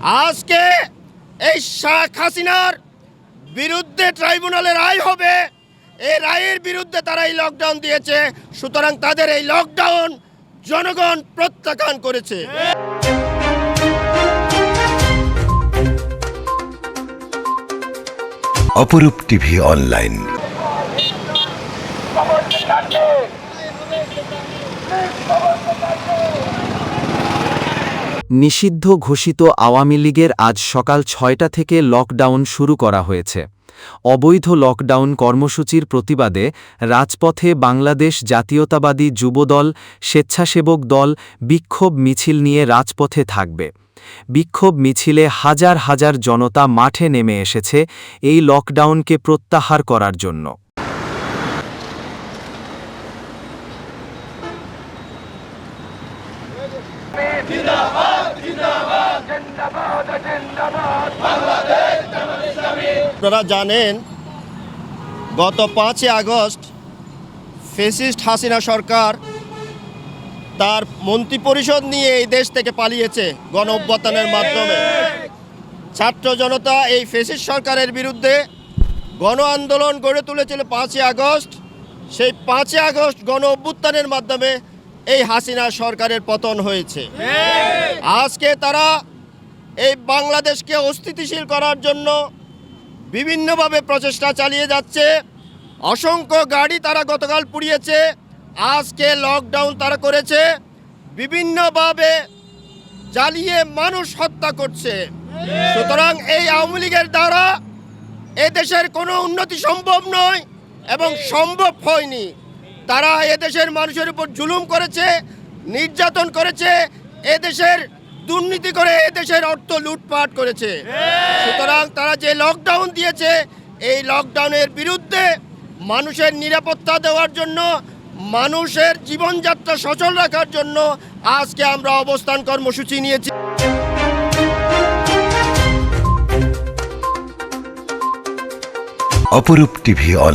আজকে এই শেখ হাসিনার বিরুদ্ধে ট্রাইব্যুনালের রায় হবে। এই রায়ের বিরুদ্ধে তারা এই লকডাউন দিয়েছে। সুতরাং তাদের এই লকডাউন জনগণ প্রত্যাখ্যান করেছে। অপরূপ টিভি অনলাইন। নিষিদ্ধ ঘোষিত আওয়ামী লীগের আজ সকাল ছয়টা থেকে লকডাউন শুরু করা হয়েছে। অবৈধ লকডাউন কর্মসূচির প্রতিবাদে রাজপথে বাংলাদেশ জাতীয়তাবাদী যুবদল, স্বেচ্ছাসেবক দল বিক্ষোভ মিছিল নিয়ে রাজপথে থাকবে। বিক্ষোভ মিছিলে হাজার হাজার জনতা মাঠে নেমে এসেছে এই লকডাউনকে প্রত্যাহার করার জন্য। আপনারা জানেন, গত পাঁচই আগস্ট ফেসিস্ট হাসিনা সরকার তার মন্ত্রিপরিষদ নিয়ে এই দেশ থেকে পালিয়েছে গণ অভ্যুত্থানের মাধ্যমে। ছাত্র জনতা এই ফেসিস্ট সরকারের বিরুদ্ধে গণ আন্দোলন গড়ে তুলেছিল পাঁচই আগস্ট। সেই পাঁচই আগস্ট গণ অভ্যুত্থানের মাধ্যমে এই হাসিনা সরকারের পতন হয়েছে। আজকে তারা এই বাংলাদেশকে অস্থিতিশীল করার জন্য বিভিন্নভাবে প্রচেষ্টা চালিয়ে যাচ্ছে। অসংখ্য গাড়ি তারা গতকাল পুড়িয়েছে, আজকে লকডাউন তারা করেছে। বিভিন্নভাবে জ্বালিয়ে মানুষ হত্যা করছে। সুতরাং এই আওয়ামী লীগের দ্বারা এদেশের কোনো উন্নতি সম্ভব নয় এবং সম্ভব হয়নি। তারা এদেশের মানুষের উপর জুলুম করেছে, নির্যাতন করেছে, এদেশের দুর্নীতি করে দেশের অর্থ লুটপাট করেছে। সুতরাং তারা যে লকডাউন দিয়েছে, এই লকডাউনের বিরুদ্ধে মানুষের নিরাপত্তা দেওয়ার জন্য, মানুষের জীবনযাত্রা সচল রাখার জন্য আজকে আমরা অবস্থান কর্মসূচি নিয়েছি। অপরূপ টিভি অনলাইন